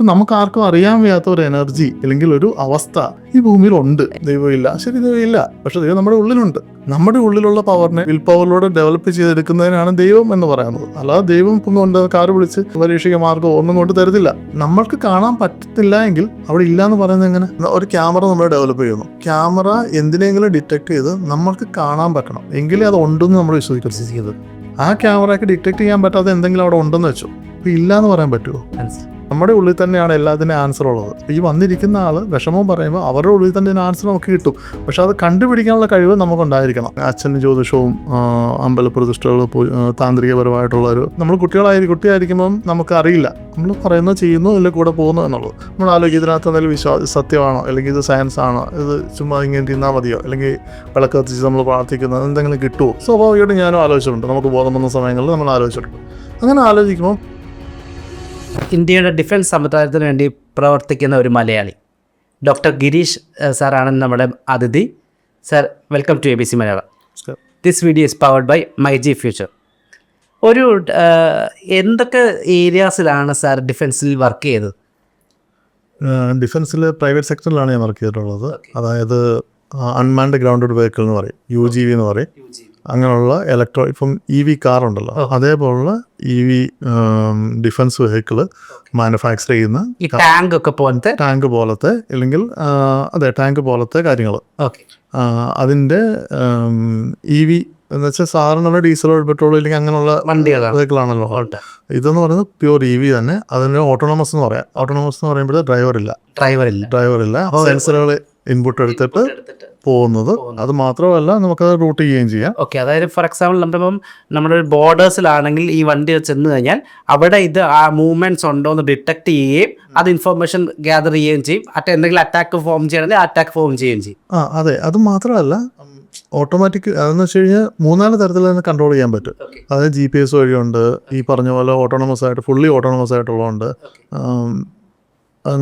നമുക്ക് ആർക്കും അറിയാൻ വയ്യാത്ത ഒരു എനർജി അല്ലെങ്കിൽ ഒരു അവസ്ഥ ഈ ഭൂമിയിൽ ഉണ്ട് ദൈവമില്ല. ശരി ദൈവമില്ല. പക്ഷെ ദൈവം നമ്മുടെ ഉള്ളിലുണ്ട്. നമ്മുടെ ഉള്ളിലുള്ള പവറിനെ വിൽ പവറിലൂടെ ഡെവലപ്പ് ചെയ്തെടുക്കുന്നതിനാണ് ദൈവം എന്ന് പറയുന്നത്. അല്ലാതെ ദൈവം കൊണ്ട് കാർ വിളിച്ച് പരീക്ഷിക മാർഗം ഒന്നും കൊണ്ട് തരത്തില്ല. നമ്മൾക്ക് കാണാൻ പറ്റത്തില്ല എങ്കിൽ അവിടെ ഇല്ല എന്ന് പറയുന്നത് എങ്ങനെ? ഒരു ക്യാമറ നമ്മൾ ഡെവലപ്പ് ചെയ്യുന്നു. ക്യാമറ എന്തിനെങ്കിലും ഡിറ്റക്ട് ചെയ്ത് നമ്മൾക്ക് കാണാൻ പറ്റണം. എങ്കിലേ അത് ഉണ്ടെന്ന് നമ്മൾ വിശ്വസിക്കും വിശ്വസിക്കുന്നത് ആ ക്യാമറയ്ക്ക് ഡിറ്റക്ട് ചെയ്യാൻ പറ്റാതെ എന്തെങ്കിലും അവിടെ ഉണ്ടെന്ന് വെച്ചു. ഇല്ല എന്ന് പറയാൻ പറ്റുമോ. നമ്മുടെ ഉള്ളിൽ തന്നെയാണ് എല്ലാത്തിനും ആൻസർ ഉള്ളത്. ഈ വന്നിരിക്കുന്ന ആൾ വിഷമം പറയുമ്പോൾ അവരുടെ ഉള്ളിൽ തന്നെ ആൻസർ നമുക്ക് കിട്ടും. പക്ഷെ അത് കണ്ടുപിടിക്കാനുള്ള കഴിവ് നമുക്കുണ്ടായിരിക്കണം. അച്ഛന് ജ്യോതിഷവും അമ്പല പ്രതിഷ്ഠകൾ താന്ത്രികപരമായിട്ടുള്ള ഒരു നമ്മൾ കുട്ടികളായി കുട്ടിയായിരിക്കുമ്പം നമുക്ക് അറിയില്ല. നമ്മൾ പറയുന്നു ചെയ്യുന്നു അല്ലെങ്കിൽ കൂടെ പോകുന്നു എന്നുള്ളത്. നമ്മൾ ആലോചിക്കും ഇതിനകത്ത് എന്തെങ്കിലും വിശ്വാസം സത്യമാണോ? അല്ലെങ്കിൽ ഇത് സയൻസ് ആണോ? ഇത് ചുമ്മാ ഇങ്ങനെ തിന്നാൽ മതിയോ? അല്ലെങ്കിൽ വിളക്ക് കത്തിച്ച് നമ്മൾ പ്രാർത്ഥിക്കുന്നത് എന്തെങ്കിലും കിട്ടുമോ സ്വാഭാവികമായിട്ടും ഞാനും ആലോചിച്ചിട്ടുണ്ട്. നമുക്ക് ബോധം വന്ന സമയങ്ങളിൽ നമ്മൾ ആലോചിച്ചിട്ടുണ്ട്. അങ്ങനെ ആലോചിക്കുമ്പോൾ ഇന്ത്യയുടെ ഡിഫൻസ് സമുദായത്തിന് വേണ്ടി പ്രവർത്തിക്കുന്ന ഒരു മലയാളി. ഡോക്ടർ ഗിരീഷ് സാറാണ് നമ്മുടെ അതിഥി. Sir welcome to A B C Malayalam. This video is powered by my G future ഒരു എന്തൊക്കെ ഏരിയാസിലാണ് സാർ ഡിഫൻസിൽ വർക്ക് ചെയ്തത്? ഡിഫൻസിൽ പ്രൈവറ്റ് സെക്ടറിലാണ് ഞാൻ വർക്ക് ചെയ്തിട്ടുള്ളത്. അതായത് അൺമാൻഡ് ഗ്രൗണ്ടഡ് വെഹിക്കിൾ എന്ന് പറയും. യു ജി വി എന്ന് പറയും. അങ്ങനെയുള്ള ഇലക്ട്രോ ഇപ്പം ഇ വി കാർ ഉണ്ടല്ലോ. അതേപോലുള്ള E V defence vehicle manufacture ചെയ്യുന്ന ടാങ്ക് ഒക്കെ പോലത്തെ? ടാങ്ക് പോലത്തെ അല്ലെങ്കിൽ അതെ ടാങ്ക് പോലത്തെ കാര്യങ്ങൾ. അതിന്റെ അതിന്റെ ഇ വി എന്ന് വെച്ചാൽ സാധാരണ ഡീസലോ പെട്രോൾ അല്ലെങ്കിൽ അങ്ങനെയുള്ള വെഹിക്കിളാണല്ലോ. ഇതെന്ന് പറയുന്നത് പ്യൂർ ഇ വി തന്നെ. അതിന് ഓട്ടോണമസ് എന്ന് പറയാം. ഓട്ടോണമസ് എന്ന് പറയുമ്പോൾ ഡ്രൈവർ ഇല്ല. ഡ്രൈവർ ഇല്ല. ഡ്രൈവർ ഇല്ല. സെൻസറുകൾ ഇൻപുട്ട് എടുത്തിട്ട്. പോകുന്നത്. അത് മാത്രമല്ല നമുക്കത് റൂട്ട് ചെയ്യുകയും ചെയ്യാം. ഓക്കെ അതായത് ഫോർ എക്സാമ്പിൾ നമ്മളിപ്പം നമ്മുടെ ബോർഡേഴ്സിലാണെങ്കിൽ ഈ വണ്ടി ചെന്ന് കഴിഞ്ഞാൽ അവിടെ ഇത് ആ മൂവ്മെന്റ്സ് ഉണ്ടോ എന്ന് ഡിറ്റക്ട് ചെയ്യുകയും അത് ഇൻഫർമേഷൻ ഗ്യാദർ ചെയ്യുകയും ചെയ്യും. അറ്റ് എന്തെങ്കിലും അറ്റാക്ക് ഫോം ചെയ്യണമെങ്കിൽ അറ്റാക്ക് ഫോം ചെയ്യുകയും ചെയ്യും. ആ അതെ. അത് മാത്രമല്ല ഓട്ടോമാറ്റിക് അതെന്ന് വെച്ച് കഴിഞ്ഞാൽ മൂന്നാൽ തരത്തിൽ തന്നെ കൺട്രോൾ ചെയ്യാൻ പറ്റും. അതായത് ജി പി എസ് വഴിയുണ്ട് ഈ പറഞ്ഞ പോലെ ഓട്ടോണമസ് ആയിട്ട് ഫുള്ളി ഓട്ടോണമസ് ആയിട്ടുള്ളതുണ്ട്.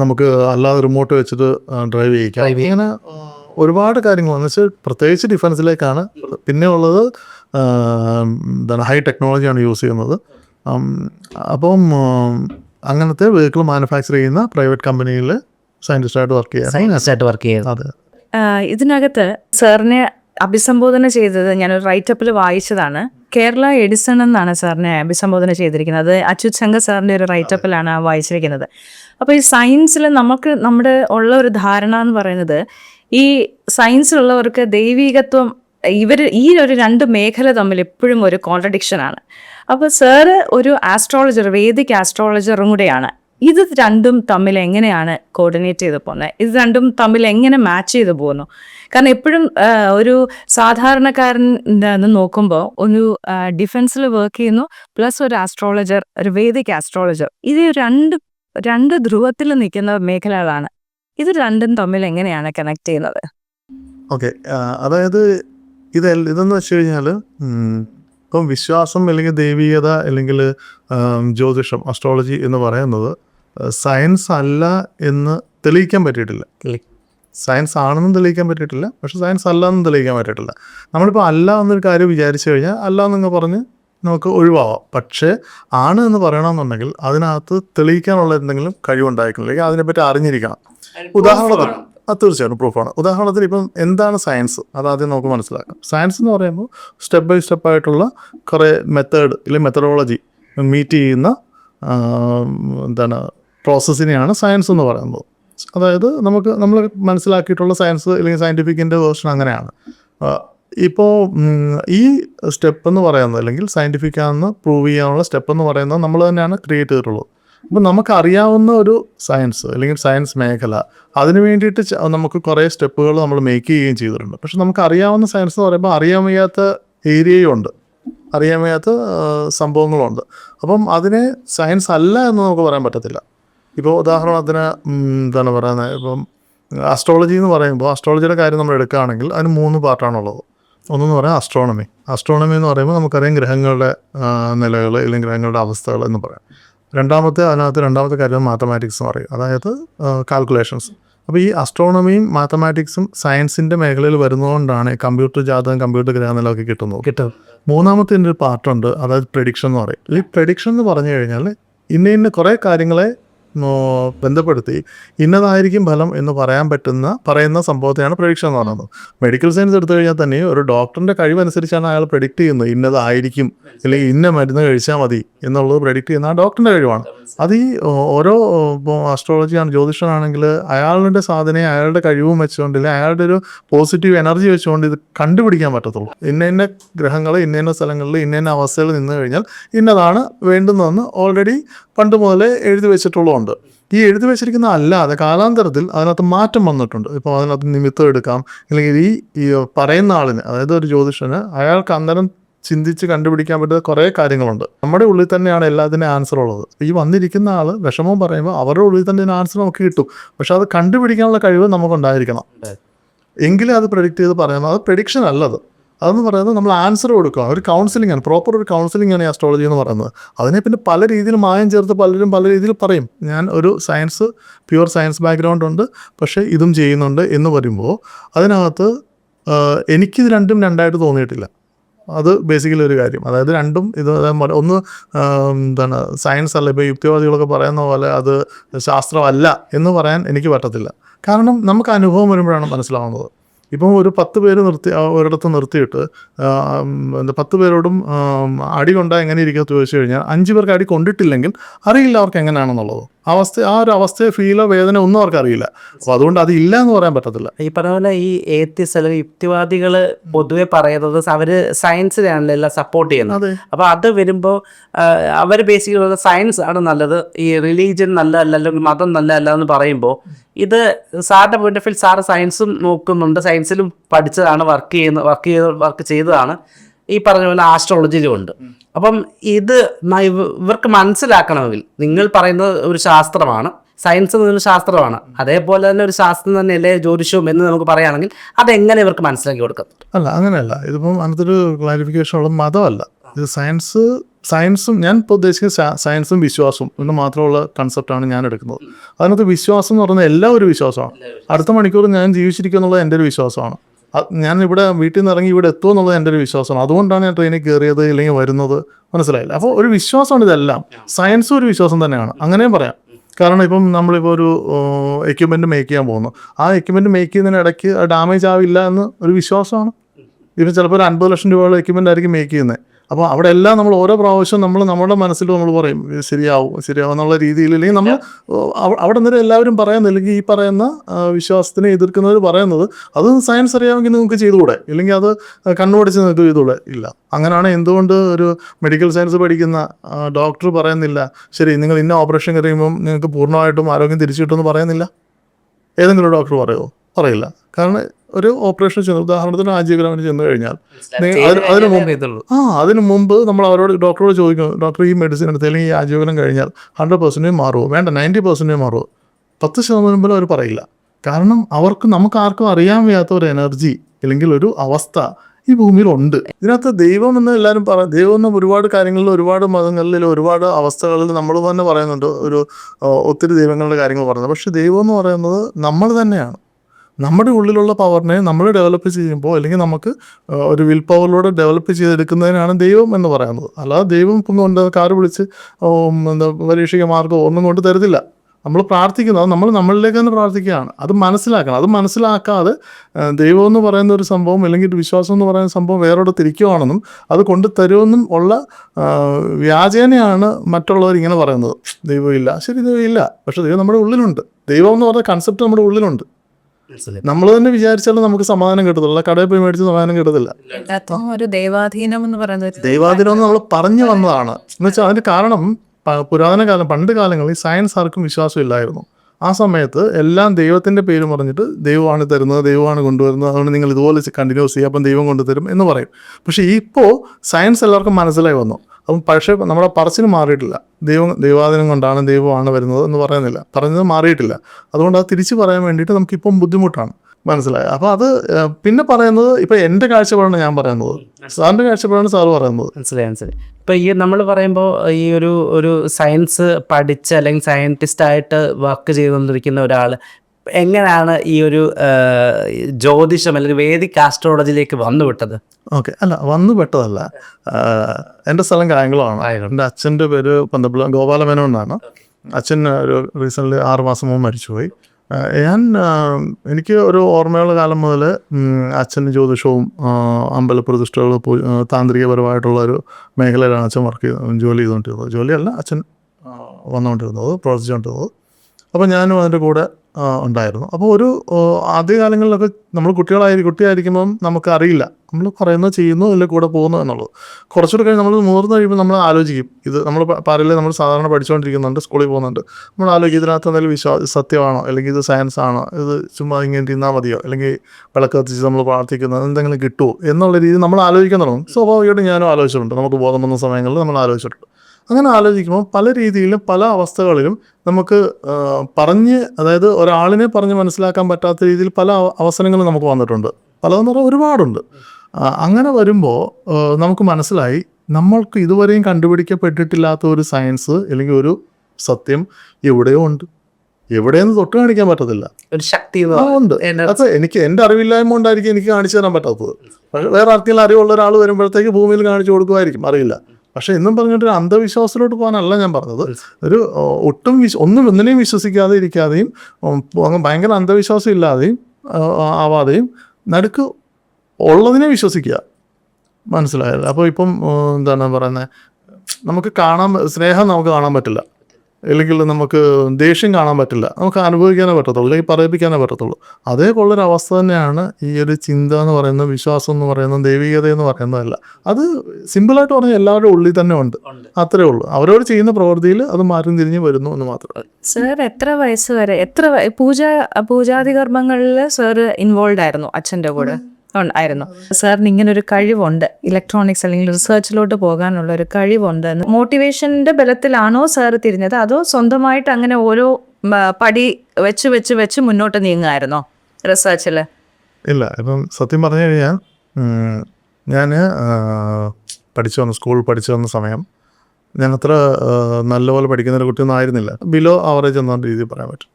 നമുക്ക് അല്ലാതെ റിമോട്ട് വെച്ചിട്ട് ഡ്രൈവ് ചെയ്യിക്കാം. ഇങ്ങനെ ഒരുപാട് കാര്യങ്ങൾ എന്ന് വെച്ചാൽ പ്രത്യേകിച്ച് ഡിഫൻസിലേക്കാണ്. പിന്നെ ഉള്ളത് എന്താണ് ഹൈ ടെക്നോളജിയാണ് യൂസ് ചെയ്യുന്നത്. അപ്പം അങ്ങനത്തെ വെഹിക്കിൾ മാനുഫാക്ചർ ചെയ്യുന്ന പ്രൈവറ്റ് കമ്പനിയിൽ സയന്റിസ്റ്റായിട്ട് വർക്ക് ചെയ്യാൻ സയന്റിസ്റ്റായിട്ട് ആയിട്ട് വർക്ക് ചെയ്യുന്നത്. അതെ. ഇതിനകത്ത് സാറിനെ അഭിസംബോധന ചെയ്തത് ഞാനൊരു റൈറ്റപ്പിൽ വായിച്ചതാണ്. കേരള എഡിസൺ എന്നാണ് സാറിനെ അഭിസംബോധന ചെയ്തിരിക്കുന്നത്. അത് അച്യുത് ശങ്കർ സാറിന്റെ ഒരു റൈറ്റപ്പിലാണ് ആ വായിച്ചിരിക്കുന്നത്. അപ്പോൾ ഈ സയൻസിൽ നമുക്ക് നമ്മുടെ ഉള്ള ഒരു ധാരണ എന്ന് പറയുന്നത് ഈ സയൻസിലുള്ളവർക്ക് ദൈവികത്വം ഇവർ ഈ ഒരു രണ്ട് മേഖല തമ്മിൽ എപ്പോഴും ഒരു കോൺട്രഡിക്ഷനാണ് അപ്പോൾ സാറ് ഒരു ആസ്ട്രോളജർ വേദിക് ആസ്ട്രോളജറും കൂടെയാണ്. ഇത് രണ്ടും തമ്മിൽ എങ്ങനെയാണ് കോർഡിനേറ്റ് ചെയ്ത് പോകുന്നത് ഇത് രണ്ടും തമ്മിൽ എങ്ങനെ മാച്ച് ചെയ്ത് പോകുന്നു? കാരണം എപ്പോഴും ഒരു സാധാരണക്കാരൻ നോക്കുമ്പോൾ ഒരു ഡിഫൻസിൽ വർക്ക് ചെയ്യുന്നു പ്ലസ് ഒരു ആസ്ട്രോളജർ ഒരു വേദിക് ആസ്ട്രോളജർ ഇത് രണ്ട് രണ്ട് ധ്രുവത്തിൽ നിൽക്കുന്ന മേഖലകളാണ്. ഇത് രണ്ടും തമ്മിൽ എങ്ങനെയാണ് കണക്ട് ചെയ്യുന്നത്? ഓക്കെ അതായത് ഇത് ഇതെന്ന് വെച്ച് കഴിഞ്ഞാൽ ഇപ്പം വിശ്വാസം അല്ലെങ്കിൽ ദൈവീകത അല്ലെങ്കിൽ ജ്യോതിഷം അസ്ട്രോളജി എന്ന് പറയുന്നത് സയൻസ് അല്ല എന്ന് തെളിയിക്കാൻ പറ്റിയിട്ടില്ല. സയൻസ് ആണെന്നും തെളിയിക്കാൻ പറ്റിയിട്ടില്ല പക്ഷെ സയൻസ് അല്ല എന്നും തെളിയിക്കാൻ പറ്റിയിട്ടില്ല. നമ്മളിപ്പോൾ അല്ല എന്നൊരു കാര്യം വിചാരിച്ചു കഴിഞ്ഞാൽ അല്ല എന്നങ്ങ് പറഞ്ഞ് നമുക്ക് ഒഴിവാവാം. പക്ഷേ ആണ് എന്ന് പറയണമെന്നുണ്ടെങ്കിൽ അതിനകത്ത് തെളിയിക്കാനുള്ള എന്തെങ്കിലും കഴിവുണ്ടായിരിക്കണം. അല്ലെങ്കിൽ അതിനെപ്പറ്റി അറിഞ്ഞിരിക്കണം. ഉദാഹരണത്തിന് അത് തീർച്ചയായിട്ടും പ്രൂഫാണ് ഉദാഹരണത്തിന് ഇപ്പം എന്താണ് സയൻസ് അത് ആദ്യം നമുക്ക് മനസ്സിലാക്കാം. സയൻസ് എന്ന് പറയുമ്പോൾ സ്റ്റെപ്പ് ബൈ സ്റ്റെപ്പ് ആയിട്ടുള്ള കുറേ മെത്തേഡ് അല്ലെങ്കിൽ മെത്തഡോളജി മീറ്റ് ചെയ്യുന്ന എന്താണ് പ്രോസസ്സിനെയാണ് സയൻസ് എന്ന് പറയുന്നത്. അതായത് നമുക്ക് നമ്മൾ മനസ്സിലാക്കിയിട്ടുള്ള സയൻസ് അല്ലെങ്കിൽ സയന്റിഫിക്കിന്റെ വേർഷൻ അങ്ങനെയാണ്. ഇപ്പോൾ ഈ സ്റ്റെപ്പ് എന്ന് പറയുന്നത് അല്ലെങ്കിൽ സയന്റിഫിക്കാന്ന് പ്രൂവ് ചെയ്യാനുള്ള സ്റ്റെപ്പ് എന്ന് പറയുന്നത് നമ്മൾ തന്നെയാണ് ക്രിയേറ്റ് ചെയ്തിട്ടുള്ളത്. അപ്പം നമുക്ക് അറിയാവുന്ന ഒരു സയൻസ് അല്ലെങ്കിൽ സയൻസ് മേഖല അതിന് വേണ്ടിയിട്ട് നമുക്ക് കുറേ സ്റ്റെപ്പുകൾ നമ്മൾ മേക്ക് ചെയ്യുകയും ചെയ്തിട്ടുണ്ട്. പക്ഷെ നമുക്ക് അറിയാവുന്ന സയൻസ് എന്ന് പറയുമ്പോൾ അറിയാൻ വയ്യാത്ത ഏരിയയും ഉണ്ട്. അറിയാൻ വയ്യാത്ത സംഭവങ്ങളുണ്ട് അപ്പം അതിനെ സയൻസ് അല്ല എന്ന് നമുക്ക് പറയാൻ പറ്റത്തില്ല. ഇപ്പോൾ ഉദാഹരണത്തിന് എന്താണ് പറയുന്നത്? ഇപ്പം അസ്ട്രോളജി എന്ന് പറയുമ്പോൾ അസ്ട്രോളജിയുടെ കാര്യം നമ്മൾ എടുക്കുകയാണെങ്കിൽ അതിന് മൂന്ന് പാർട്ടാണുള്ളത്. ഒന്നെന്ന് പറയാം അസ്ട്രോണമി അസ്ട്രോണമി എന്ന് പറയുമ്പോൾ നമുക്കറിയാം ഗ്രഹങ്ങളുടെ നിലകൾ അല്ലെങ്കിൽ ഗ്രഹങ്ങളുടെ അവസ്ഥകൾ എന്ന് പറയാം. രണ്ടാമത്തെ അതിനകത്ത് രണ്ടാമത്തെ കാര്യം മാത്തമാറ്റിക്സ് എന്ന് പറയും. അതായത് കാൽക്കുലേഷൻസ് അപ്പോൾ ഈ അസ്ട്രോണമിയും മാത്തമാറ്റിക്സും സയൻസിന്റെ മേഖലയിൽ വരുന്നതുകൊണ്ടാണ് കമ്പ്യൂട്ടർ ജാതകം കമ്പ്യൂട്ടർ ഗ്രഹനിലൊക്കെ കിട്ടുന്നത്. കിട്ടും. മൂന്നാമത്തെ ഒരു പാർട്ടുണ്ട് അതായത് പ്രഡിക്ഷൻ എന്ന് പറയും. ഈ പ്രഡിക്ഷൻ എന്ന് പറഞ്ഞു കഴിഞ്ഞാൽ ഇന്ന ഇന്ന കുറേ കാര്യങ്ങളെ ബന്ധപ്പെടുത്തി ഇന്നതായിരിക്കും ഫലം എന്ന് പറയാൻ പറ്റുന്ന പറയുന്ന സംഭവത്തെയാണ് പ്രഡിക്ഷൻ എന്ന് പറയുന്നത്. മെഡിക്കൽ സയൻസ് എടുത്തു കഴിഞ്ഞാൽ തന്നെ ഒരു ഡോക്ടറിന്റെ കഴിവനുസരിച്ചാണ് അയാൾ പ്രഡിക്റ്റ് ചെയ്യുന്നത് ഇന്നതായിരിക്കും. അല്ലെങ്കിൽ ഇന്ന മരുന്ന് കഴിച്ചാൽ മതി എന്നുള്ളത് പ്രഡിക്റ്റ് ചെയ്യുന്ന ആ ഡോക്ടറിന്റെ കഴിവാണ്. അത് ഈ ഓരോ അസ്ട്രോളജിയാണ് ജ്യോതിഷനാണെങ്കിൽ അയാളുടെ സാധനയെ അയാളുടെ കഴിവും വെച്ചുകൊണ്ട് അയാളുടെ ഒരു പോസിറ്റീവ് എനർജി വെച്ചുകൊണ്ട് ഇത് കണ്ടുപിടിക്കാൻ പറ്റത്തുള്ളൂ. ഇന്ന ഇന്ന ഗ്രഹങ്ങൾ ഇന്ന ഇന്ന സ്ഥലങ്ങളിൽ ഇന്ന ഇന്ന അവസ്ഥയിൽ നിന്ന് കഴിഞ്ഞാൽ ഇന്നതാണ് വേണ്ടുന്നതെന്ന് ഓൾറെഡി പണ്ട് മുതലേ എഴുതി വെച്ചിട്ടുള്ളതുണ്ട്. ഈ എഴുതി വെച്ചിരിക്കുന്ന അല്ലാതെ കാലാന്തരത്തിൽ അതിനകത്ത് മാറ്റം വന്നിട്ടുണ്ട്. ഇപ്പോൾ അതിനകത്ത് നിമിത്തം എടുക്കാം. അല്ലെങ്കിൽ ഈ പറയുന്ന ആളിന് അതായത് ഒരു ജ്യോതിഷന് അയാൾക്ക് അന്നേരം ചിന്തിച്ച് കണ്ടുപിടിക്കാൻ പറ്റുന്ന കുറേ കാര്യങ്ങളുണ്ട്. നമ്മുടെ ഉള്ളിൽ തന്നെയാണ് എല്ലാത്തിനും ആൻസർ ഉള്ളത്. ഈ വന്നിരിക്കുന്ന ആൾ വിഷമം പറയുമ്പോൾ അവരുടെ ഉള്ളിൽ തന്നെ ആൻസർ നമുക്ക് കിട്ടും. പക്ഷെ അത് കണ്ടുപിടിക്കാനുള്ള കഴിവ് നമുക്കുണ്ടായിരിക്കണം. എങ്കിലും അത് പ്രഡിക്റ്റ് ചെയ്ത് പറയുന്നത് അത് പ്രഡിക്ഷൻ അല്ലത്. അതെന്ന് പറയുന്നത് നമ്മൾ ആൻസർ കൊടുക്കുക ഒരു കൗൺസിലിംഗ് ആണ്. പ്രോപ്പർ ഒരു കൗൺസിലിംഗ് ആണ് ഈ അസ്ട്രോളജി എന്ന് പറയുന്നത്. അതിനെ പിന്നെ പല രീതിയിൽ മായം ചേർത്ത് പലരും പല രീതിയിൽ പറയും. ഞാൻ ഒരു സയൻസ് പ്യുവർ സയൻസ് ബാക്ക്ഗ്രൗണ്ട് ഉണ്ട്. പക്ഷേ ഇതും ചെയ്യുന്നുണ്ട് എന്ന് പറയുമ്പോൾ അതിനകത്ത് എനിക്കിത് രണ്ടും രണ്ടായിട്ട് തോന്നിയിട്ടില്ല. അത് ബേസിക്കലി ഒരു കാര്യം. അതായത് രണ്ടും ഇത് അതേപോലെ ഒന്ന് എന്താണ് സയൻസ് അല്ല ഇപ്പോൾ യുക്തിവാദികളൊക്കെ പറയുന്ന പോലെ അത് ശാസ്ത്രമല്ല എന്ന് പറയാൻ എനിക്ക് പറ്റത്തില്ല. കാരണം നമുക്ക് അനുഭവം വരുമ്പോഴാണ് മനസ്സിലാവുന്നത്. ഇപ്പം ഒരു പത്ത് പേര് നിർത്തി ഒരിടത്ത് നിർത്തിയിട്ട് എന്താ പത്ത് പേരോടും അടി കൊണ്ടാൽ എങ്ങനെ ഇരിക്കാത്ത ചോദിച്ചു കഴിഞ്ഞാൽ അഞ്ച് പേർക്ക് അടി കൊണ്ടിട്ടില്ലെങ്കിൽ അറിയില്ല അവർക്ക് എങ്ങനെയാണെന്നുള്ളത്. അവസ്ഥ ആ ഒരു അവസ്ഥയെ ഫീലോ വേദന ഒന്നും അവർക്ക് അറിയില്ല. അപ്പോൾ അതുകൊണ്ട് അത് ഇല്ല എന്ന് പറയാൻ പറ്റത്തില്ല. ഈ പറഞ്ഞ പോലെ ഈ ഏത്യസ് അല്ലെങ്കിൽ യുക്തിവാദികൾ പൊതുവെ പറയുന്നത് അവർ സയൻസിനെയാണല്ലോ എല്ലാം സപ്പോർട്ട് ചെയ്യുന്നത്. അപ്പോൾ അപ്പൊ അത് വരുമ്പോൾ അവർ ബേസിക്കലി സയൻസ് ആണ് നല്ലത് ഈ റിലീജിയൻ നല്ലതല്ല അല്ലെങ്കിൽ മതം നല്ലതല്ല എന്ന് പറയുമ്പോൾ ഇത് സാറിന്റെ പോയിന്റ് ഓഫ് വ്യൂ സാറ് സയൻസും നോക്കുന്നുണ്ട് സയൻസിലും പഠിച്ചതാണ് വർക്ക് ചെയ്യുന്ന വർക്ക് ചെയ്ത് വർക്ക് ചെയ്തതാണ്. ഈ പറഞ്ഞ പോലെ ആസ്ട്രോളജിയിലും ഉണ്ട്. അപ്പം ഇത് ഇവർക്ക് മനസ്സിലാക്കണമെങ്കിൽ നിങ്ങൾ പറയുന്നത് ഒരു ശാസ്ത്രമാണ് സയൻസ് എന്നൊരു ശാസ്ത്രമാണ്. അതേപോലെ തന്നെ ഒരു ശാസ്ത്രം തന്നെയല്ലേ ജ്യോതിഷവും എന്ന് നമുക്ക് പറയുകയാണെങ്കിൽ അതെങ്ങനെ ഇവർക്ക് മനസ്സിലാക്കി കൊടുക്കും? അല്ല അങ്ങനെയല്ല. ഇതിപ്പം അങ്ങനത്തെ ഒരു ക്ലാരിഫിക്കേഷൻ ഉള്ള മതമല്ല. ഇത് സയൻസ് സയൻസും ഞാൻ ഇപ്പോൾ ഉദ്ദേശിക്കുന്ന സയൻസും വിശ്വാസവും എന്ന് മാത്രമുള്ള കൺസെപ്റ്റാണ് ഞാൻ എടുക്കുന്നത്. അതിനകത്ത് വിശ്വാസം എന്ന് പറയുന്നത് എല്ലാം ഒരു വിശ്വാസമാണ്. അടുത്ത മണിക്കൂർ ഞാൻ ജീവിച്ചിരിക്കും എന്നുള്ളത് എന്റെ ഒരു വിശ്വാസമാണ്. ഞാൻ ഇവിടെ വീട്ടിൽ നിന്ന് ഇറങ്ങി ഇവിടെ എത്തുമോ എന്നുള്ളത് എന്റെ ഒരു വിശ്വാസമാണ്. അതുകൊണ്ടാണ് ഞാൻ ട്രെയിനിൽ കയറിയത് ഇല്ലെങ്കിൽ വരുന്നത്. മനസ്സിലായില്ല? അപ്പോൾ ഒരു വിശ്വാസമാണ് ഇതെല്ലാം. സയൻസും ഒരു വിശ്വാസം തന്നെയാണ്. അങ്ങനെയും പറയാം. കാരണം ഇപ്പം നമ്മളിപ്പോൾ ഒരു എക്യുപ്മെന്റ് മേക്ക് ചെയ്യാൻ പോകുന്നു. ആ എക്യുപ്മെന്റ് മേക്ക് ചെയ്യുന്നതിന് ഇടയ്ക്ക് ഡാമേജ് ആവില്ല എന്ന് ഒരു വിശ്വാസമാണ്. ഇപ്പം ചിലപ്പോൾ ഒരു അൻപത് ലക്ഷം രൂപയുള്ള എക്യുപ്മെന്റ് ആയിരിക്കും മേക്ക് ചെയ്യുന്നത്. അപ്പോൾ അവിടെ എല്ലാം നമ്മൾ ഓരോ പ്രാവശ്യം നമ്മൾ നമ്മുടെ മനസ്സിൽ നമ്മൾ പറയും ശരിയാവും ശരിയാവും എന്നുള്ള രീതിയിൽ അല്ലെങ്കിൽ നമ്മൾ അവ- അവിടെ നിന്ന് എല്ലാവരും പറയുന്നില്ലെങ്കിൽ ഈ പറയുന്ന വിശ്വാസത്തിനെ എതിർക്കുന്നവർ പറയുന്നത് അത് സയൻസ് അറിയാമെങ്കിൽ നിങ്ങൾക്ക് ചെയ്തുകൂടെ? ഇല്ലെങ്കിൽ അത് കണ്ണുപടിച്ച് നിങ്ങൾക്ക് ചെയ്തുകൂടെ? ഇല്ല. അങ്ങനെയാണ് എന്തുകൊണ്ട് ഒരു മെഡിക്കൽ സയൻസ് പഠിക്കുന്ന ഡോക്ടർ പറയുന്നില്ല ശരി നിങ്ങൾ ഇന്ന ഓപ്പറേഷൻ കഴിയുമ്പം നിങ്ങൾക്ക് പൂർണമായിട്ടും ആരോഗ്യം തിരിച്ചു കിട്ടുമെന്ന് പറയുന്നില്ല? ഏതെങ്കിലും ഡോക്ടർ പറയുമോ പറയില്ല കാരണം ഒരു ഓപ്പറേഷൻ ചെന്ന് ഉദാഹരണത്തിന് ആജിയോഗ്രാമിന് ചെന്ന് കഴിഞ്ഞാൽ അതിനു മുമ്പ് ആ അതിന് മുമ്പ് നമ്മൾ അവരോട് ഡോക്ടറോട് ചോദിക്കും ഡോക്ടർ ഈ മെഡിസിൻ എടുത്ത് അല്ലെങ്കിൽ ഈ ആജീവനം കഴിഞ്ഞാൽ ഹൺഡ്രഡ് പെർസെന്റേജ് മാറുമോ വേണ്ട നയന്റി പെർസെന്റേജ് മാറുമോ പത്ത് ശതമാനം പോലും അവർ പറയില്ല. കാരണം അവർക്ക് നമുക്ക് ആർക്കും അറിയാൻ വയ്യാത്ത ഒരു എനർജി അല്ലെങ്കിൽ ഒരു അവസ്ഥ ഈ ഭൂമിയിലുണ്ട്. ഇതിനകത്ത് ദൈവം എന്ന് എല്ലാവരും പറയും ദൈവം എന്ന് ഒരുപാട് കാര്യങ്ങളിൽ ഒരുപാട് മതങ്ങളിൽ ഒരുപാട് അവസ്ഥകളിൽ നമ്മൾ തന്നെ പറയുന്നുണ്ട്. ഒരു ഒത്തിരി ദൈവങ്ങളുടെ കാര്യങ്ങൾ പറയുന്നത് പക്ഷെ ദൈവം എന്ന് പറയുന്നത് നമ്മൾ തന്നെയാണ്. നമ്മുടെ ഉള്ളിലുള്ള പവറിനെ നമ്മൾ ഡെവലപ്പ് ചെയ്യുമ്പോൾ അല്ലെങ്കിൽ നമുക്ക് ഒരു വിൽ പവറിലൂടെ ഡെവലപ്പ് ചെയ്തെടുക്കുന്നതിനാണ് ദൈവം എന്ന് പറയുന്നത്. അല്ലാതെ ദൈവം ഇപ്പം കൊണ്ട് കാറ് വിളിച്ച് എന്താ പരീക്ഷയ്ക്ക് മാർക്കോ ഒന്നും കൊണ്ട് തരത്തില്ല. നമ്മൾ പ്രാർത്ഥിക്കുന്നത് നമ്മൾ നമ്മളിലേക്ക് തന്നെ പ്രാർത്ഥിക്കുകയാണ്. അത് മനസ്സിലാക്കണം. അത് മനസ്സിലാക്കാതെ ദൈവം എന്ന് പറയുന്ന ഒരു സംഭവം അല്ലെങ്കിൽ ഒരു വിശ്വാസം എന്ന് പറയുന്ന സംഭവം വേറോട് തിരിക്കുവാണെന്നും അത് കൊണ്ട് തരുമെന്നും ഉള്ള വ്യാജേനയാണ് മറ്റുള്ളവർ ഇങ്ങനെ പറയുന്നത്. ദൈവം ഇല്ല. ശരി ദൈവം ഇല്ല. പക്ഷെ ദൈവം നമ്മുടെ ഉള്ളിലുണ്ട്. ദൈവം എന്ന് പറയുന്ന കൺസെപ്റ്റ് നമ്മുടെ ഉള്ളിലുണ്ട്. നമ്മൾ തന്നെ വിചാരിച്ചാലും നമുക്ക് സമാധാനം കിട്ടത്തില്ല. കടയിൽ പോയി മേടിച്ച് സമാധാനം കിട്ടത്തില്ല. ഒരു ദൈവാധീനം എന്ന് പറയുന്നത് ദൈവാധീനം എന്ന് നമ്മൾ പറഞ്ഞു വന്നതാണ്. എന്ന് വെച്ചാൽ അതിന്റെ കാരണം പുരാതന കാലം പണ്ട് കാലങ്ങളിൽ സയൻസ് ആർക്കും വിശ്വാസം ഇല്ലായിരുന്നു. ആ സമയത്ത് എല്ലാം ദൈവത്തിന്റെ പേര് പറഞ്ഞിട്ട് ദൈവമാണ് തരുന്നത് ദൈവമാണ് കൊണ്ടുവരുന്നത്. അതുകൊണ്ട് നിങ്ങൾ ഇതുപോലെ കണ്ടിന്യൂസ് ചെയ്യുക അപ്പം ദൈവം കൊണ്ടുതരും എന്ന് പറയും. പക്ഷേ ഇപ്പോൾ സയൻസ് എല്ലാവർക്കും മനസ്സിലായി വന്നു. അപ്പം പക്ഷേ നമ്മുടെ പറച്ചിന് മാറിയിട്ടില്ല. ദൈവം ദൈവാദിനം കൊണ്ടാണ് ദൈവമാണ് വരുന്നത് എന്ന് പറയുന്നില്ല. പറഞ്ഞത് മാറിയിട്ടില്ല. അതുകൊണ്ട് അത് തിരിച്ചു പറയാൻ വേണ്ടിയിട്ട് നമുക്കിപ്പം ബുദ്ധിമുട്ടാണ്. മനസ്സിലായി? അപ്പോൾ അത് പിന്നെ പറയുന്നത് ഇപ്പം എന്റെ കാഴ്ചപ്പാടാണ് ഞാൻ പറയുന്നത്. സാറിന്റെ കാഴ്ചപ്പാടാണ് സാറ് പറയുന്നത്. മനസ്സിലായി മനസ്സിലായി. ഇപ്പോൾ ഈ നമ്മൾ പറയുമ്പോൾ ഈ ഒരു ഒരു സയൻസ് പഠിച്ച് അല്ലെങ്കിൽ സയന്റിസ്റ്റ് ആയിട്ട് വർക്ക് ചെയ്തുകൊണ്ടിരിക്കുന്ന ഒരാൾ എങ്ങനെയാണ് ഈ ഒരു ജ്യോതിഷം അല്ലെങ്കിൽ വേദിക് ആസ്ട്രോളജിയിലേക്ക് വന്നു വിട്ടത് ഓക്കെ. അല്ല വന്നു പെട്ടതല്ല ആഹ് എന്റെ സ്ഥലം കായംകുളമാണ്. എന്റെ അച്ഛന്റെ പേര് പന്തപ്പുള്ള ഗോപാലമേനോൻ എന്നാണ്. അച്ഛൻ ഒരു റീസെന്റ്ലി ആറ് മാസം മുമ്പ് മരിച്ചുപോയി. ഞാൻ എനിക്ക് ഒരു ഓർമ്മയുള്ള കാലം മുതൽ അച്ഛൻ ജ്യോതിഷവും അമ്പലപ്രതിഷ്ഠകളും താന്ത്രികപരമായിട്ടുള്ള ഒരു മേഖലയിലാണ് അച്ഛൻ വർക്ക് ചെയ്ത് ജോലി ചെയ്തുകൊണ്ടിരുന്നത്. ജോലിയല്ല അച്ഛൻ വന്നുകൊണ്ടിരുന്നത് പ്രവർത്തിച്ചുകൊണ്ടിരുന്നത്. അപ്പോൾ ഞാനും അതിന്റെ കൂടെ ഉണ്ടായിരുന്നു. അപ്പോൾ ഒരു ആദ്യകാലങ്ങളിലൊക്കെ നമ്മൾ കുട്ടികളായി കുട്ടിയായിരിക്കുമ്പം നമുക്ക് അറിയില്ല നമ്മൾ പറയുന്നത് ചെയ്യുന്നു അല്ലെങ്കിൽ കൂടെ പോകുന്നു എന്നുള്ളത്. കുറച്ചുകൂടെ കഴിഞ്ഞ് നമ്മൾ മുതിർന്ന് കഴിയുമ്പോൾ നമ്മൾ ആലോചിക്കും. ഇത് നമ്മൾ പറയില്ല നമ്മൾ സാധാരണ പഠിച്ചുകൊണ്ടിരിക്കുന്നുണ്ട് സ്കൂളിൽ പോകുന്നുണ്ട്. നമ്മൾ ആലോചിക്കും ഇതിനകത്ത് എന്തെങ്കിലും വിശ്വാസ സത്യമാണോ? അല്ലെങ്കിൽ ഇത് സയൻസ് ആണോ? ഇത് ചുമ്മാ ഇങ്ങനെ തിന്നാൽ മതിയോ? അല്ലെങ്കിൽ വിളക്ക് കത്തിച്ച് നമ്മൾ പ്രാർത്ഥിക്കുന്നത് എന്തെങ്കിലും കിട്ടുമോ? എന്നുള്ള രീതിയിൽ നമ്മൾ ആലോചിക്കാൻ തുടങ്ങും. സ്വാഭാവികമായിട്ടും ഞാനും ആലോചിച്ചിട്ടുണ്ട്. നമുക്ക് ബോധം വന്ന സമയങ്ങളിൽ നമ്മൾ ആലോചിച്ചിട്ടുണ്ട്. അങ്ങനെ ആലോചിക്കുമ്പോൾ പല രീതിയിലും പല അവസ്ഥകളിലും നമുക്ക് പറഞ്ഞ് അതായത് ഒരാളിനെ പറഞ്ഞ് മനസ്സിലാക്കാൻ പറ്റാത്ത രീതിയിൽ പല അവ- അവസരങ്ങളും നമുക്ക് വന്നിട്ടുണ്ട്. പലതെന്ന് പറഞ്ഞാൽ ഒരുപാടുണ്ട്. അങ്ങനെ വരുമ്പോൾ നമുക്ക് മനസ്സിലായി നമ്മൾക്ക് ഇതുവരെയും കണ്ടുപിടിക്കപ്പെട്ടിട്ടില്ലാത്ത ഒരു സയൻസ് അല്ലെങ്കിൽ ഒരു സത്യം എവിടെയോ ഉണ്ട്. എവിടെയെന്ന് തൊട്ട് കാണിക്കാൻ പറ്റത്തില്ല. ഒരു ശക്തി. ഉണ്ട്. എനിക്ക് എന്റെ അറിവില്ലായ്മ കൊണ്ടായിരിക്കും എനിക്ക് കാണിച്ചു തരാൻ പറ്റാത്തത്. പക്ഷേ വേറെ ആർക്കെങ്കിലും അറിവുള്ള ഒരാൾ വരുമ്പോഴത്തേക്ക് ഭൂമിയിൽ കാണിച്ചു കൊടുക്കുമായിരിക്കും. അറിയില്ല. പക്ഷെ എന്നും പറഞ്ഞിട്ട് അന്ധവിശ്വാസത്തിലോട്ട് പോകാനല്ല ഞാൻ പറഞ്ഞത്. ഒരു ഒട്ടും വിശ്വ ഒന്നും ഒന്നിനെയും വിശ്വസിക്കാതെ ഇരിക്കാതെയും ഭയങ്കര അന്ധവിശ്വാസം ഇല്ലാതെയും ആവാതെയും നടുക്ക് ഉള്ളതിനെ വിശ്വസിക്കുക. മനസ്സിലായല്ലോ? അപ്പോൾ ഇപ്പം എന്താണ് പറയുന്നത്? നമുക്ക് കാണാൻ സ്നേഹം നമുക്ക് കാണാൻ പറ്റില്ല. അല്ലെങ്കിൽ നമുക്ക് ദേഷ്യം കാണാൻ പറ്റില്ല. നമുക്ക് അനുഭവിക്കാനേ പറ്റത്തുള്ളൂ. അല്ലെങ്കിൽ പറയിപ്പിക്കാനേ പറ്റത്തുള്ളൂ. അതേപോലൊരു അവസ്ഥ തന്നെയാണ് ഈ ഒരു ചിന്ത എന്ന് പറയുന്ന വിശ്വാസം എന്ന് പറയുന്ന ദൈവികത എന്ന് പറയുന്നതല്ല. അത് സിമ്പിളായിട്ട് പറഞ്ഞാൽ എല്ലാവരുടെ ഉള്ളിൽ തന്നെ ഉണ്ട്. അത്രേ ഉള്ളൂ. അവരോട് ചെയ്യുന്ന പ്രവൃത്തിയിൽ അത് മാറി തിരിഞ്ഞ് വരുന്നു എന്ന് മാത്രമേ സർ എത്ര വയസ്സ് വരെ എത്ര പൂജ പൂജാതി കർമ്മങ്ങളിൽ സർ ഇൻവോൾവ് ആയിരുന്നു അച്ഛന്റെ കൂടെ? ആയിരുന്നു സാറിന് ഇങ്ങനെ ഒരു കഴിവുണ്ട്. ഇലക്ട്രോണിക്സ് അല്ലെങ്കിൽ റിസർച്ചിലോട്ട് പോകാനുള്ള ഒരു കഴിവുണ്ട്. മോട്ടിവേഷന്റെ ബലത്തിലാണോ സാർ തിരിഞ്ഞത്? അതോ സ്വന്തമായിട്ട് അങ്ങനെ ഓരോ പടി വെച്ച് വെച്ച് വെച്ച് മുന്നോട്ട് നീങ്ങായിരുന്നോ റിസർച്ചിൽ ഇല്ല. ഇപ്പം സത്യം പറഞ്ഞു കഴിഞ്ഞാൽ ഞാൻ പഠിച്ചു വന്ന സ്കൂൾ പഠിച്ചു വന്ന സമയം ഞാൻ അത്ര നല്ലപോലെ പഠിക്കുന്ന ഒരു കുട്ടിയൊന്നും ആയിരുന്നില്ല. ബിലോ ആവറേജ് എന്ന രീതിയിൽ പറയാൻ പറ്റും.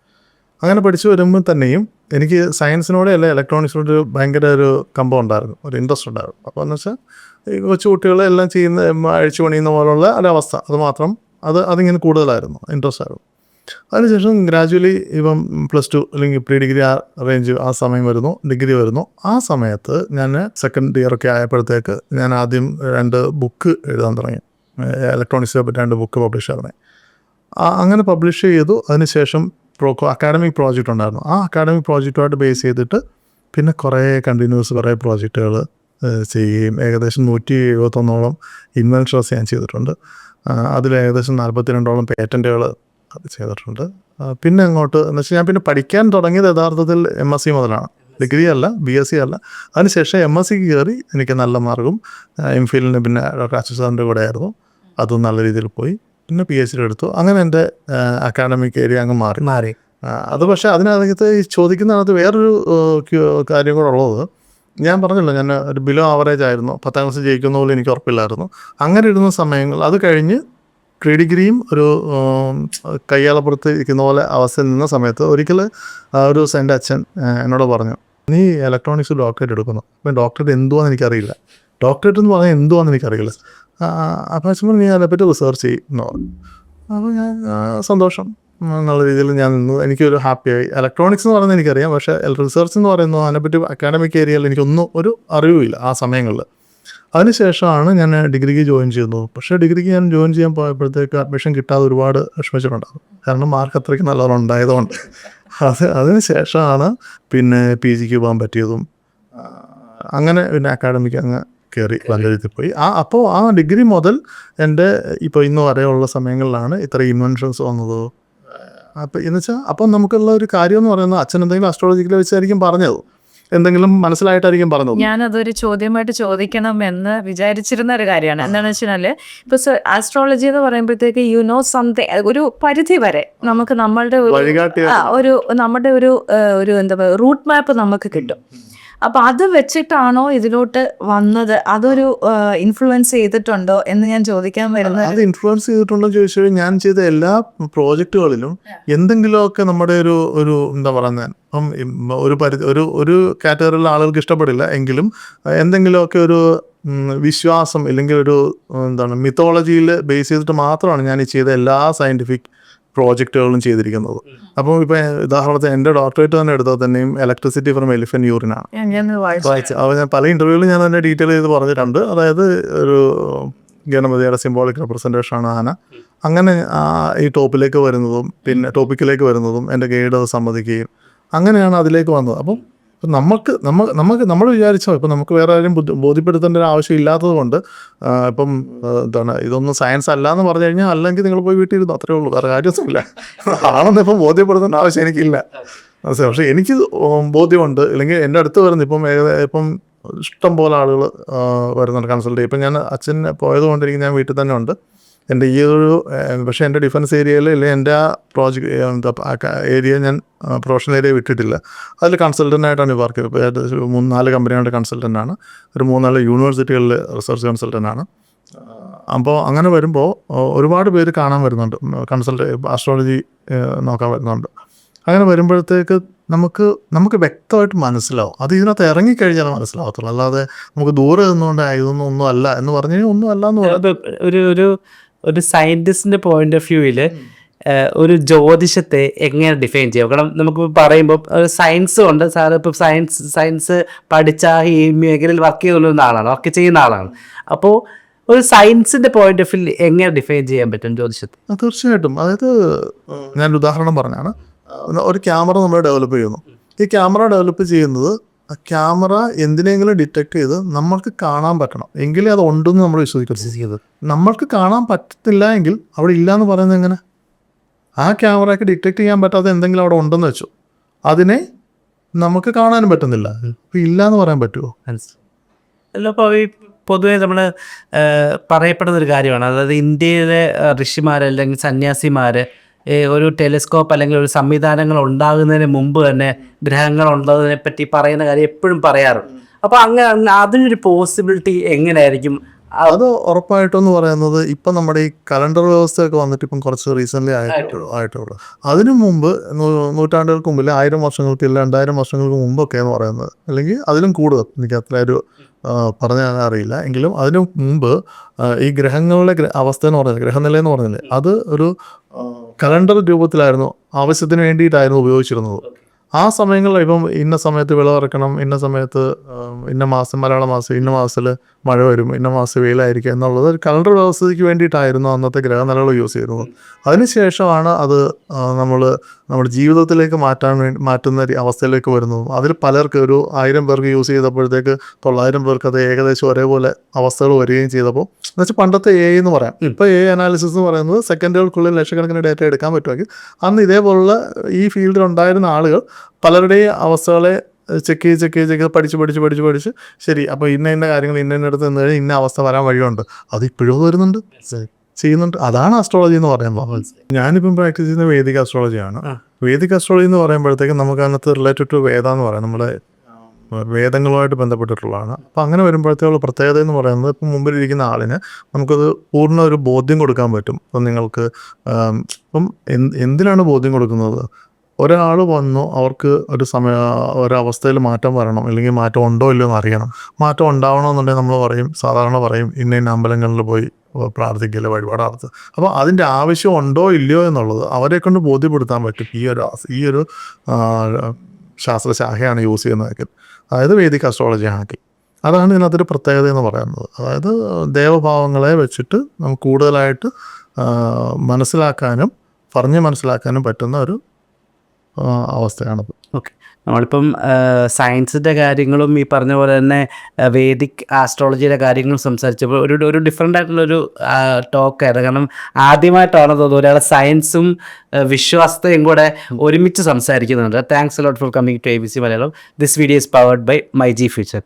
അങ്ങനെ പഠിച്ചു വരുമ്പോൾ തന്നെയും എനിക്ക് സയൻസിനോടെ അല്ല ഇലക്ട്രോണിക്സിനോട് ഒരു ഭയങ്കര ഒരു കമ്പം ഉണ്ടായിരുന്നു ഒരു ഇൻട്രസ്റ്റ് ഉണ്ടായിരുന്നു. അപ്പോൾ എന്ന് വെച്ചാൽ ഈ കൊച്ചു കുട്ടികളെല്ലാം ചെയ്യുന്ന അഴിച്ചു പണിയുന്ന പോലുള്ള ഒരവസ്ഥ. അത് മാത്രം അത് അതിങ്ങനെ കൂടുതലായിരുന്നു ഇൻട്രസ്റ്റ് ആയിരുന്നു. അതിനുശേഷം ഗ്രാജുവലി ഇപ്പം പ്ലസ് ടു അല്ലെങ്കിൽ പ്രീ ഡിഗ്രി ആ റേഞ്ച് ആ സമയം വരുന്നു ഡിഗ്രി വരുന്നു. ആ സമയത്ത് ഞാൻ സെക്കൻഡ് ഇയർ ഒക്കെ ആയപ്പോഴത്തേക്ക് ഞാൻ ആദ്യം രണ്ട് ബുക്ക് എഴുതാൻ തുടങ്ങി. ഇലക്ട്രോണിക്സിനെ പറ്റി രണ്ട് ബുക്ക് പബ്ലിഷ് ചെയ്തേ അങ്ങനെ പബ്ലിഷ് ചെയ്തു. അതിനുശേഷം പ്രോ അക്കാഡമിക് പ്രോജക്റ്റ് ഉണ്ടായിരുന്നു. ആ അക്കാഡമിക് പ്രോജക്റ്റുമായിട്ട് ബേസ് ചെയ്തിട്ട് പിന്നെ കുറേ കണ്ടിന്യൂസ് കുറേ പ്രോജക്റ്റുകൾ ചെയ്യുകയും ഏകദേശം നൂറ്റി എഴുപത്തൊന്നോളം ഇൻവെൻഷൻസ് ഞാൻ ചെയ്തിട്ടുണ്ട്. അതിൽ ഏകദേശം നാൽപ്പത്തിരണ്ടോളം പേറ്റന്റുകൾ ചെയ്തിട്ടുണ്ട്. പിന്നെ അങ്ങോട്ട് എന്ന് വെച്ചാൽ ഞാൻ പിന്നെ പഠിക്കാൻ തുടങ്ങിയത് യഥാർത്ഥത്തിൽ എം എസ് സി മുതലാണ്. ഡിഗ്രി അല്ല ബി എസ് സി അല്ല. അതിനുശേഷം എം എസ് സിക്ക് കയറി എനിക്ക് നല്ല മാർക്കും എം ഫിലിന് പിന്നെ ഡോക്ടർ അച്യുത് സാറിന്റെ കൂടെ ആയിരുന്നു. അതും നല്ല രീതിയിൽ പോയി. പിന്നെ പി എച്ച് ഡി എടുത്തു അങ്ങനെ എന്റെ അക്കാഡമിക് ഏരിയ അങ്ങ് മാറി. മാറി. അത് പക്ഷേ അതിനകത്ത് ഈ ചോദിക്കുന്നതിനകത്ത് വേറൊരു കാര്യം കൂടെ ഉള്ളത്. ഞാൻ പറഞ്ഞല്ലോ ഞാൻ ഒരു ബിലോ ആവറേജ് ആയിരുന്നു. പത്താം ക്ലാസ് ജയിക്കുന്ന പോലും എനിക്ക് ഉറപ്പില്ലായിരുന്നു. അങ്ങനെ ഇരുന്ന സമയങ്ങൾ അത് കഴിഞ്ഞ് പ്രീ ഡിഗ്രിയും ഒരു കയ്യാളപ്പുറത്ത് ഇരിക്കുന്ന പോലെ അവസ്ഥയിൽ നിന്ന സമയത്ത് ഒരിക്കൽ ഒരു ദിവസം എന്റെ അച്ഛൻ എന്നോട് പറഞ്ഞു നീ ഇലക്ട്രോണിക്സ് ഡോക്ടറേറ്റ് എടുക്കുന്നു. അപ്പം ഡോക്ടറേറ്റ് എന്തുവാന്ന് എനിക്കറിയില്ല. ഡോക്ടറേറ്റ് എന്ന് പറഞ്ഞാൽ എന്തുവാന്ന് എനിക്കറിയില്ല. അപ്പം അച്ഛൻ പറഞ്ഞു, അതിനെപ്പറ്റി റിസർച്ച് ചെയ്യും എന്ന് പറഞ്ഞു അപ്പോൾ ഞാൻ സന്തോഷം. എന്നുള്ള രീതിയിൽ ഞാൻ നിന്നു. എനിക്കൊരു ഹാപ്പിയായി ഇലക്ട്രോണിക്സ് എന്ന് പറയുന്നത് എനിക്കറിയാം. പക്ഷേ റിസർച്ച് എന്ന് പറയുന്നത് അതിനെപ്പറ്റി അക്കാഡമിക് ഏരിയയിൽ എനിക്കൊന്നും ഒരു അറിവില്ല ആ സമയങ്ങളിൽ. അതിനുശേഷമാണ് ഞാൻ ഡിഗ്രിക്ക് ജോയിൻ ചെയ്യുന്നത് പക്ഷേ ഡിഗ്രിക്ക് ഞാൻ ജോയിൻ ചെയ്യാൻ പോയപ്പോഴത്തേക്ക് അഡ്മിഷൻ കിട്ടാതെ ഒരുപാട് വിഷമിച്ചിട്ടുണ്ടാകും കാരണം മാർക്ക് അത്രയ്ക്ക് നല്ലോണം ഉണ്ടായതുകൊണ്ട്. അത് അതിന് ശേഷമാണ് പിന്നെ പി ജിക്ക് പോകാൻ പറ്റിയതും അങ്ങനെ പിന്നെ അക്കാഡമിക്ക് അങ്ങ് കയറി പഞ്ചായത്തിൽ പോയി ആ അപ്പോൾ ആ ഡിഗ്രി മുതൽ എന്റെ ഇപ്പോൾ ഇന്ന് വരെയുള്ള സമയങ്ങളിലാണ് ഇത്ര ഇൻവെൻഷൻസ് വന്നതോ. അപ്പം എന്ന് വെച്ചാൽ അപ്പം നമുക്കുള്ള ഒരു കാര്യം എന്ന് പറയുന്നത് അച്ഛൻ എന്തെങ്കിലും അസ്ട്രോളജിക്കൽ വെച്ചായിരിക്കും പറഞ്ഞത്. എന്തെങ്കിലും മനസ്സിലായിട്ടായിരിക്കും പറഞ്ഞത്. ഞാനതൊരു ചോദ്യമായിട്ട് ചോദിക്കണം എന്ന് വിചാരിച്ചിരുന്ന ഒരു കാര്യമാണ്. എന്താണെന്ന് വെച്ചാൽ ഇപ്പൊ ആസ്ട്രോളജി എന്ന് പറയുമ്പോഴത്തേക്ക് യു നോ സംതിങ് ഒരു പരിധി വരെ നമുക്ക് നമ്മളുടെ ഒരു നമ്മുടെ ഒരു ഒരു എന്താ പറയുക റൂട്ട് മാപ്പ് നമുക്ക് കിട്ടും. അപ്പൊ അത് വെച്ചിട്ടാണോ ഇതിലോട്ട് വന്നത്? അതൊരു ഇൻഫ്ലുവൻസ് ചെയ്തിട്ടുണ്ടോ എന്ന് ഞാൻ ചോദിക്കാൻ വരുന്നത്. അത് ഇൻഫ്ലുവൻസ് ചെയ്തിട്ടുണ്ടോ എന്ന് ചോദിച്ചു കഴിഞ്ഞാൽ ഞാൻ ചെയ്ത എല്ലാ പ്രോജക്റ്റുകളിലും എന്തെങ്കിലുമൊക്കെ നമ്മുടെ ഒരു ഒരു എന്താ പറയുന്നത് അപ്പം ഒരു പരിധി ഒരു ഒരു കാറ്റഗറിയിലെ ആളുകൾക്ക് ഇഷ്ടപ്പെടില്ല എങ്കിലും എന്തെങ്കിലുമൊക്കെ ഒരു വിശ്വാസം ഇല്ലെങ്കിൽ ഒരു എന്താണ് മിത്തോളജിയിൽ ബേസ് ചെയ്തിട്ട് മാത്രമാണ് ഞാൻ ഈ ചെയ്ത എല്ലാ സയന്റിഫിക് പ്രോജക്റ്റുകളും ചെയ്തിരിക്കുന്നത്. അപ്പം ഇപ്പൊ ഉദാഹരണത്തിന് എന്റെ ഡോക്ടറേറ്റ് തന്നെ എടുത്താൽ തന്നെയും ഇലക്ട്രിസിറ്റി ഫ്രം എലിഫൻ യൂറിനാണ് ആണ്. വായിച്ചു. വായിച്ചു. അപ്പോൾ ഞാൻ പല ഇന്റർവ്യൂവിലും ഞാൻ തന്നെ ഡീറ്റെയിൽ ചെയ്ത് പറഞ്ഞിട്ടുണ്ട്. അതായത് ഒരു ഗണപതിയുടെ സിംബോളിക് റെപ്രസെന്റേഷൻ ആണ് ആന. അങ്ങനെ ഈ ടോപ്പിലേക്ക് വരുന്നതും പിന്നെ ടോപ്പിക്കിലേക്ക് വരുന്നതും എന്റെ ഗൈഡ് അത് സമ്മതിക്കുകയും അങ്ങനെയാണ് അതിലേക്ക് വന്നത്. അപ്പം ഇപ്പം നമുക്ക് നമ്മ നമുക്ക് നമ്മൾ വിചാരിച്ചോ ഇപ്പം നമുക്ക് വേറെ ആരും ബോധ്യപ്പെടുത്തേണ്ട ഒരു ആവശ്യം ഇല്ലാത്തത് കൊണ്ട് ഇപ്പം എന്താണ് ഇതൊന്നും സയൻസ് അല്ല എന്ന് പറഞ്ഞു കഴിഞ്ഞാൽ അല്ലെങ്കിൽ നിങ്ങൾ പോയി വീട്ടിൽ ഇരുന്നു അത്രേ ഉള്ളൂ വേറെ കാര്യമൊന്നുമില്ല. ആണെന്ന് ഇപ്പം ബോധ്യപ്പെടുത്തേണ്ട ആവശ്യം എനിക്കില്ല. മനസ്സിലായി പക്ഷേ എനിക്ക് ബോധ്യമുണ്ട്. അല്ലെങ്കിൽ എന്റെ അടുത്ത് വരുന്ന ഇപ്പം ഇപ്പം ഇഷ്ടം പോലെ ആളുകൾ വരുന്നുണ്ട് കൺസൾട്ട് ചെയ്യും ഇപ്പം ഞാൻ അച്ഛൻ പോയത് കൊണ്ടിരിക്കും ഞാൻ വീട്ടിൽ തന്നെ ഉണ്ട്. എന്റെ ഈ ഒരു പക്ഷേ എന്റെ ഡിഫൻസ് ഏരിയയിൽ അല്ലെങ്കിൽ എന്റെ ആ പ്രോജക്റ്റ് എന്താ ഏരിയ ഞാൻ പ്രൊഫഷണൽ ഏരിയ വിട്ടിട്ടില്ല. അതിൽ കൺസൾട്ടന്റായിട്ടാണ് വർക്ക് ചെയ്തത് മൂന്ന് നാല് കമ്പനികളുടെ കൺസൾട്ടന്റാണ് ഒരു മൂന്നാൽ യൂണിവേഴ്സിറ്റികളിൽ റിസർച്ച് കൺസൾട്ടന്റാണ് അപ്പോൾ അങ്ങനെ വരുമ്പോൾ ഒരുപാട് പേര് കാണാൻ വരുന്നുണ്ട്. കൺസൾട്ട് ആസ്ട്രോളജി നോക്കാൻ വരുന്നുണ്ട്. അങ്ങനെ വരുമ്പോഴത്തേക്ക് നമുക്ക് നമുക്ക് വ്യക്തമായിട്ട് മനസ്സിലാവും. അത് ഇതിനകത്ത് ഇറങ്ങിക്കഴിഞ്ഞാൽ മനസ്സിലാവത്തുള്ളൂ. അല്ലാതെ നമുക്ക് ദൂരെ നിന്നുകൊണ്ട് "ആ, ഇതൊന്നും ഒന്നും അല്ല എന്ന് പറഞ്ഞു ഒന്നും അല്ല എന്ന് പറയുന്നത് ഒരു ഒരു ഒരു സയന്റിസ്റ്റിന്റെ പോയിന്റ് ഓഫ് വ്യൂവിൽ ഒരു ജ്യോതിഷത്തെ എങ്ങനെ ഡിഫൈൻ ചെയ്യാം? കാരണം നമുക്ക് പറയുമ്പോൾ സയൻസ് ഉണ്ട്. സാർ ഇപ്പോൾ സയൻസ് സയൻസ് പഠിച്ച ഈ മേഖലയിൽ വർക്ക് ചെയ്യുന്ന ആളാണ് വർക്ക് ചെയ്യുന്ന ആളാണ്. അപ്പോൾ ഒരു സയൻസിന്റെ പോയിന്റ് ഓഫ് വ്യൂ എങ്ങനെ ഡിഫൈൻ ചെയ്യാൻ പറ്റും ജ്യോതിഷത്തെ? തീർച്ചയായിട്ടും. അതായത് ഞാൻ ഉദാഹരണം പറഞ്ഞാണ്. ഒരു ക്യാമറ നമ്മൾ ഡെവലപ്പ് ചെയ്യുന്നു. ഈ ക്യാമറ ഡെവലപ്പ് ചെയ്യുന്നത് ആ ക്യാമറ എന്തിനെങ്കിലും ഡിറ്റക്ട് ചെയ്ത് നമ്മൾക്ക് കാണാൻ പറ്റണം. എങ്കിലേ അത് ഉണ്ടെന്ന് നമ്മൾ വിശ്വസിക്കരുത്. നമ്മൾക്ക് കാണാൻ പറ്റത്തില്ല എങ്കിൽ അവിടെ ഇല്ല എന്ന് പറയുന്നത് എങ്ങനെ? ആ ക്യാമറയ്ക്ക് ഡിറ്റക്ട് ചെയ്യാൻ പറ്റാത്ത എന്തെങ്കിലും അവിടെ ഉണ്ടെന്ന് വെച്ചു. അതിനെ നമുക്ക് കാണാനും പറ്റുന്നില്ല. ഇപ്പം ഇല്ല എന്ന് പറയാൻ പറ്റുമോ അല്ല അപ്പോൾ ഈ പൊതുവേ നമ്മൾ പറയപ്പെടുന്ന ഒരു കാര്യമാണ്. അതായത് ഇന്ത്യയിലെ ഋഷിമാർ അല്ലെങ്കിൽ സന്യാസിമാര് ഈ ഒരു ടെലിസ്കോപ്പ് അല്ലെങ്കിൽ ഒരു സംവിധാനങ്ങൾ ഉണ്ടാകുന്നതിന് മുമ്പ് തന്നെ ഗ്രഹങ്ങൾ ഉള്ളതിനെ പറ്റി പറയുന്ന കാര്യം എപ്പോഴും പറയാറുണ്ട്. അപ്പോൾ അങ്ങനെ അതിനൊരു പോസിബിലിറ്റി എങ്ങനെയായിരിക്കും? അത് ഉറപ്പായിട്ടെന്ന് പറയുന്നത് ഇപ്പം നമ്മുടെ ഈ കലണ്ടർ വ്യവസ്ഥയൊക്കെ വന്നിട്ട് ഇപ്പം കുറച്ച് റീസെന്റ്ലി ആയിട്ടുള്ളൂ. ആയിട്ടുള്ളൂ. അതിനു മുമ്പ് നൂറ്റാണ്ടുകൾക്ക് മുമ്പിൽ ആയിരം വർഷങ്ങൾക്ക് ഇല്ല രണ്ടായിരം വർഷങ്ങൾക്ക് മുമ്പൊക്കെ എന്ന് പറയുന്നത്. അല്ലെങ്കിൽ അതിലും കൂടുതൽ. എനിക്ക് അത്ര ഒരു ആ, പറഞ്ഞു തരാൻ അറിയില്ല. എങ്കിലും അതിനു മുമ്പ് ഈ ഗ്രഹങ്ങളുടെ അവസ്ഥ എന്ന് പറയുന്നത് ഗ്രഹനില എന്ന് പറഞ്ഞില്ലേ? അത് ഒരു കലണ്ടർ രൂപത്തിലായിരുന്നു ആവശ്യത്തിന് വേണ്ടിയിട്ടായിരുന്നു ഉപയോഗിച്ചിരുന്നത്. ആ സമയങ്ങളിൽ ഇപ്പം ഇന്ന സമയത്ത് വിളവിറക്കണം ഇന്ന സമയത്ത് ഇന്ന മാസം മലയാള മാസം ഇന്ന മാസത്തിൽ മഴ വരും ഇന്ന മാസം വെയിലായിരിക്കും എന്നുള്ളത് ഒരു കലണ്ടർ വ്യവസ്ഥയ്ക്ക് വേണ്ടിയിട്ടായിരുന്നു അന്നത്തെ ഗ്രഹനിലകൾ യൂസ് ചെയ്തിരുന്നത്. അതിനുശേഷമാണ് അത് നമ്മൾ നമ്മുടെ ജീവിതത്തിലേക്ക് മാറ്റാൻ വേണ്ടി മാറ്റുന്ന അവസ്ഥയിലേക്ക് വരുന്നതും. അതിൽ പലർക്ക് ഒരു ആയിരം പേർക്ക് യൂസ് ചെയ്തപ്പോഴത്തേക്ക് തൊള്ളായിരം പേർക്ക് അത് ഏകദേശം ഒരേപോലെ അവസ്ഥകൾ വരികയും ചെയ്തപ്പോൾ എന്നുവെച്ചാൽ പണ്ടത്തെ എ എന്ന് പറയാം. ഇപ്പോൾ എ അനാലിസിസ് എന്ന് പറയുന്നത് സെക്കൻഡുകൾക്കുള്ളിൽ ലക്ഷക്കണക്കിന് ഡേറ്റ എടുക്കാൻ പറ്റുമെങ്കിൽ അന്ന് ഇതേപോലുള്ള ഈ ഫീൽഡിൽ ഉണ്ടായിരുന്ന ആളുകൾ പലരുടെയും അവസ്ഥകളെ ചെക്ക് ചെയ്ത് ചെക്ക് ചെയ്ത് ചെക്ക് ചെയ്ത് പഠിച്ച് പഠിച്ച് പഠിച്ച് പഠിച്ച് ശരി അപ്പോൾ ഇന്ന ഇന്ന കാര്യങ്ങൾ ഇന്ന ഇന്ന അടുത്ത് നിന്ന് കഴിഞ്ഞാൽ ഇന്ന അവസ്ഥ വരാൻ വഴിയുണ്ട്. അത് ഇപ്പോഴും വരുന്നുണ്ട്. ചെയ്യുന്നുണ്ട്. അതാണ് ആസ്ട്രോളജി എന്ന് പറയുമ്പോൾ ഞാനിപ്പം പ്രാക്ടീസ് ചെയ്യുന്ന വേദിക അസ്ട്രോളജിയാണ് വേദിക അസ്ട്രോളജി എന്ന് പറയുമ്പോഴത്തേക്കും നമുക്ക് അതിനകത്ത് റിലേറ്റഡ് ടു വേദ എന്ന് പറയാം നമ്മുടെ വേദങ്ങളുമായിട്ട് ബന്ധപ്പെട്ടിട്ടുള്ളതാണ്. അപ്പം അങ്ങനെ വരുമ്പോഴത്തേക്കുള്ള പ്രത്യേകത എന്ന് പറയുന്നത് ഇപ്പം മുമ്പിലിരിക്കുന്ന ആളിന് നമുക്കത് പൂർണ ഒരു ബോധ്യം കൊടുക്കാൻ പറ്റും. അപ്പം നിങ്ങൾക്ക് ഇപ്പം എന്തിനാണ് ബോധ്യം കൊടുക്കുന്നത്? ഒരാൾ വന്നു അവർക്ക് ഒരു സമയ ഒരവസ്ഥയിൽ മാറ്റം വരണം അല്ലെങ്കിൽ മാറ്റം ഉണ്ടോ ഇല്ലയോ എന്ന് അറിയണം. മാറ്റം ഉണ്ടാവണമെന്നുണ്ടെങ്കിൽ നമ്മൾ പറയും സാധാരണ പറയും ഇന്ന ഇന്ന അമ്പലങ്ങളിൽ പോയി പ്രാർത്ഥിക്കൽ വഴിപാട് അപ്പോൾ അതിന്റെ ആവശ്യം ഉണ്ടോ ഇല്ലയോ എന്നുള്ളത് അവരെ കൊണ്ട് ബോധ്യപ്പെടുത്താൻ പറ്റും. ഈ ഒരു ഈ ഒരു ശാസ്ത്രശാഖയാണ് യൂസ് ചെയ്യുന്നതെങ്കിൽ അതായത് വേദിക് അസ്ട്രോളജി ആണെങ്കിൽ അതാണ് ഇതിനകത്തൊരു പ്രത്യേകത എന്ന് പറയുന്നത്. അതായത് ദേവഭാവങ്ങളെ വെച്ചിട്ട് നമുക്ക് കൂടുതലായിട്ട് മനസ്സിലാക്കാനും പറഞ്ഞ് മനസ്സിലാക്കാനും പറ്റുന്ന ഒരു അവസ്ഥയാണത്. ഓക്കെ. നമ്മളിപ്പം സയൻസിന്റെ കാര്യങ്ങളും ഈ പറഞ്ഞ പോലെ തന്നെ വേദിക് ആസ്ട്രോളജിയുടെ കാര്യങ്ങളും സംസാരിച്ചപ്പോൾ ഒരു ഒരു ഡിഫറെന്റ് ആയിട്ടുള്ളൊരു ടോക്കായിരുന്നു കാരണം ആദ്യമായിട്ടാണ് തോന്നുന്നത് ഒരാൾ സയൻസും വിശ്വാസത്തെയും കൂടെ ഒരുമിച്ച് സംസാരിക്കുന്നുണ്ട്. Thanks lot for coming to A B C Malayalam this video is powered by my G future